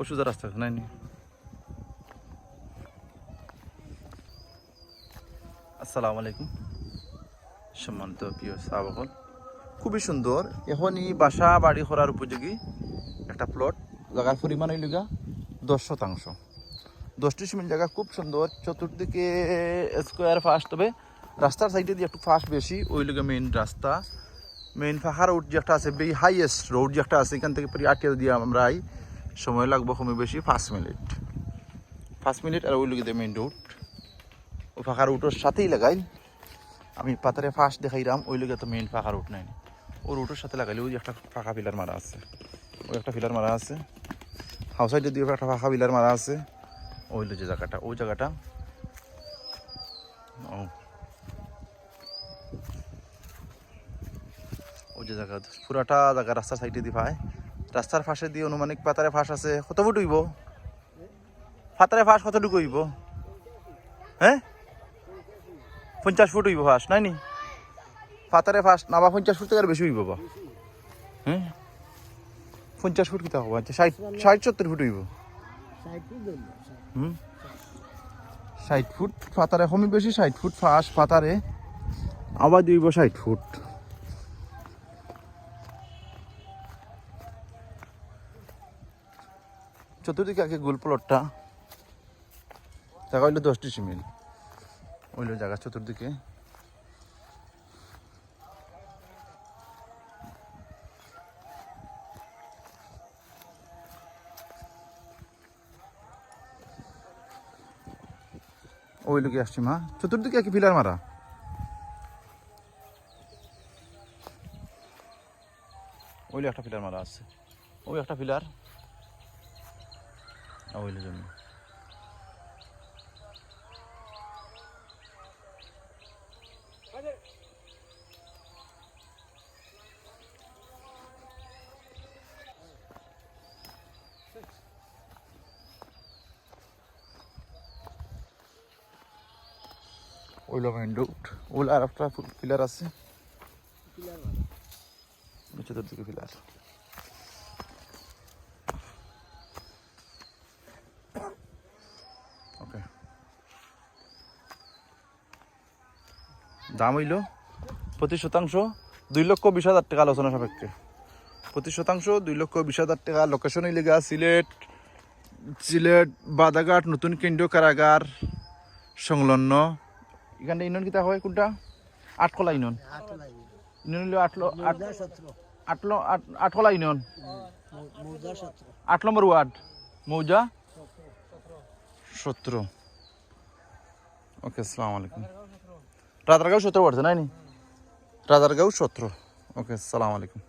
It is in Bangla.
ওষুধ রাস্তা নাই নি। আসসালামু আলাইকুম। সম্মানিত প্রিয় সাবকল খুবই সুন্দর, এখনই বাসা বাড়ি করার উপযোগী একটা প্লট জায়গার পরিমাণ হইলগা দশ শতাংশ। দশটি সিমেন্ট জায়গা খুব সুন্দর, চতুর্দিকে স্কোয়ার ফাস্ট তবে রাস্তার সাইডে দিয়ে একটু ফাস্ট বেশি, ওই লগে মেইন রাস্তা। মেইন ফাঁকা রোড যে একটা আছে বেই হাইয়েস্ট রোড যে একটা আছে, এখান থেকে আটিয়া দিয়ে আমরা আই। সময় লাগবে কমে বেশি, পাঁচ মিনিট। পাঁচ মিনিট আর ওই লগে মেইন রোড ও ফাঁকা রুটের সাথেই লাগাই। আমি পাতারে ফার্স্ট দেখাইলাম ওই লগে তো মেইন ফাঁকা রুট নাই। ও রুটের সাথে লাগাইলে ওই একটা ফাঁকা পিলার মারা আছে। ওই একটা পিলার মারা আছে। হাউস সাইডে দিয়ে একটা ফাঁকা পিলার মারা আছে। ওই যে জায়গাটা, ওই জায়গাটা। ও। ওই যে জায়গা, পুরাটা জায়গা রাস্তার সাইডে দিয়ে পায় রাস্তার পাশে দিয়ে অনুমানিক পাতারে ফাঁস আছে ফুট হইব পাতারে ফাঁস কতটুকু হইব হ্যাঁ পঞ্চাশ ফুট হইব ফাঁস নাই নি? পাতারে ফাঁস নাবা পঞ্চাশ ফুট থেকে বেশি হইব বা? হ্যাঁ পঞ্চাশ ফুট কিতা হব? আচ্ছা ষাট ষাট সত্তর ফুট হইব হুম? ষাট ফুট পাতারে কমি বেশি ষাট ফুট ফাঁস পাতারে আবার দিব ষাট ফুট। চতুর্দিকে আগে গোল প্লটটা। জায়গা হইল দশটি সিমিল হইল জায়গা চতুর্দিকে। ওই লোকে আসছি মা? চতুর্দিকে কি পিলার মারা? ওইলে একটা পিলার মারা আছে। ওই একটা পিলার ওইলে জন্য ওইলো মেইন রোড ওইলো আর একটা পিলার আছে চতুর্দিকে পিলার দাম হইল প্রতি শতাংশ, দুই লক্ষ বিশ হাজার টাকা আলোচনা সাপেক্ষে। প্রতি শতাংশ, দুই লক্ষ বিশ হাজার টাকা লোকেশন হইলে গা সিলেট সিলেট, বাদাঘাট, নতুন কেন্দ্রীয় কারাগার, সংলগ্ন। এখানটা ইউনিয়ন কিতা হয়, কোনটা? আটকলা ইউনিয়ন। ইউনিয়ন হইল আটলো আট আটলো আট- আটকলা ইউনিয়ন। আট নম্বর ওয়ার্ড। মৌজা? সতেরো। ওকে, আসসালামু আলাইকুম। রাজারগাঁও সতেরো পড়ছে না? রাজারগাঁও সতেরো। ওকে সালাম আলাইকুম।